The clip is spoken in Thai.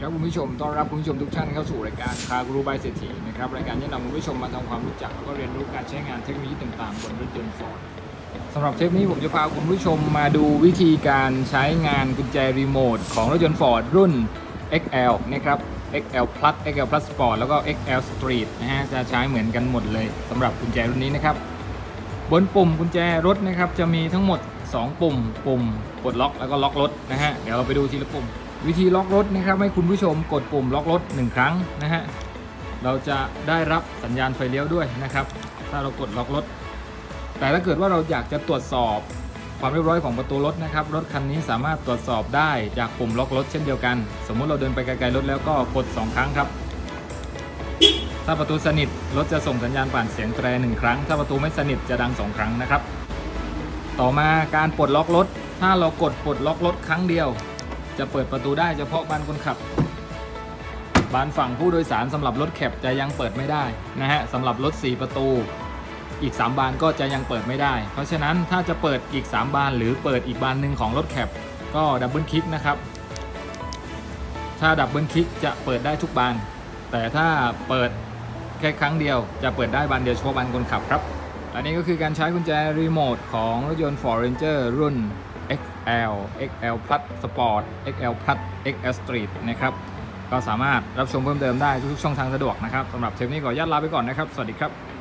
ครับคุณผู้ชม ต้อนรับคุณผู้ชมทุกท่านเข้าสู่รายการคารูบายเศรษฐีนะครับ รายการที่นำคุณผู้ชมมาทำความรู้จักแล้วก็เรียนรู้การใช้งานเทคโนโลยีต่างๆ บนรถยนต์ฟอร์ดสำหรับเทปนี้ผมจะพาคุณผู้ชมมาดูวิธีการใช้งานกุญแจรีโมทของรถยนต์ฟอร์ดรุ่น XL นะครับ XL Plus XL Plus Sport แล้วก็ XL Street นะฮะ จะใช้เหมือนกันหมดเลยสำหรับกุญแจรุ่นนี้นะครับ บนปุ่มกุญแจรถนะครับ จะมีทั้งหมด 2 ปุ่ม ปุ่มกดล็อกแล้วก็ล็อกรถนะฮะ เดี๋ยวเราไปดูทีละปุ่ม วิธีล็อกรถนะครับให้คุณผู้ชมกดปุ่มล็อกรถ 1 ครั้งนะฮะเราจะได้รับสัญญาณไฟเลี้ยวด้วยนะครับ ถ้าเรากดล็อกรถ แต่ถ้าเกิดว่าเราอยากจะตรวจสอบความเรียบร้อยของประตูรถนะครับ รถคันนี้สามารถตรวจสอบได้จากปุ่มล็อกรถเช่นเดียวกัน สมมุติเราเดินไปไกลๆรถแล้วก็กด 2 ครั้งครับ ถ้าประตูสนิทรถจะส่งสัญญาณผ่านเสียงแตรหนึ่งครั้ง ถ้าประตูไม่สนิทจะดัง 2 ครั้งนะครับ ต่อมาการปลดล็อกรถ ถ้าเรากดปลดล็อกรถครั้งเดียว จะเปิดประตูได้เฉพาะบานคนขับ บานฝั่งผู้โดยสารสำหรับรถแคปจะยังเปิดไม่ได้นะฮะสำหรับรถ 4 ประตู อีก 3 บานก็จะยังเปิดไม่ได้ เพราะฉะนั้นถ้าจะเปิดอีก 3 บาน หรือเปิดอีกบานหนึ่งของรถแคปก็ดับเบิลคลิกนะครับ ถ้าดับเบิลคลิกจะเปิดได้ทุกบาน แต่ถ้าเปิดแค่ครั้งเดียวจะเปิดได้บานเดียวเฉพาะบานคนขับครับ อันนี้ก็คือการใช้กุญแจรีโมทของรถยนต์ Ford Ranger รุ่น XL XL Plus Sport XL Plus XL Street นะครับ ก็สามารถรับชมเพิ่มเติมได้ทุกช่องทางสะดวกนะครับสำหรับเทปนี้ขออนุญาตลาไปก่อนนะครับ สวัสดีครับ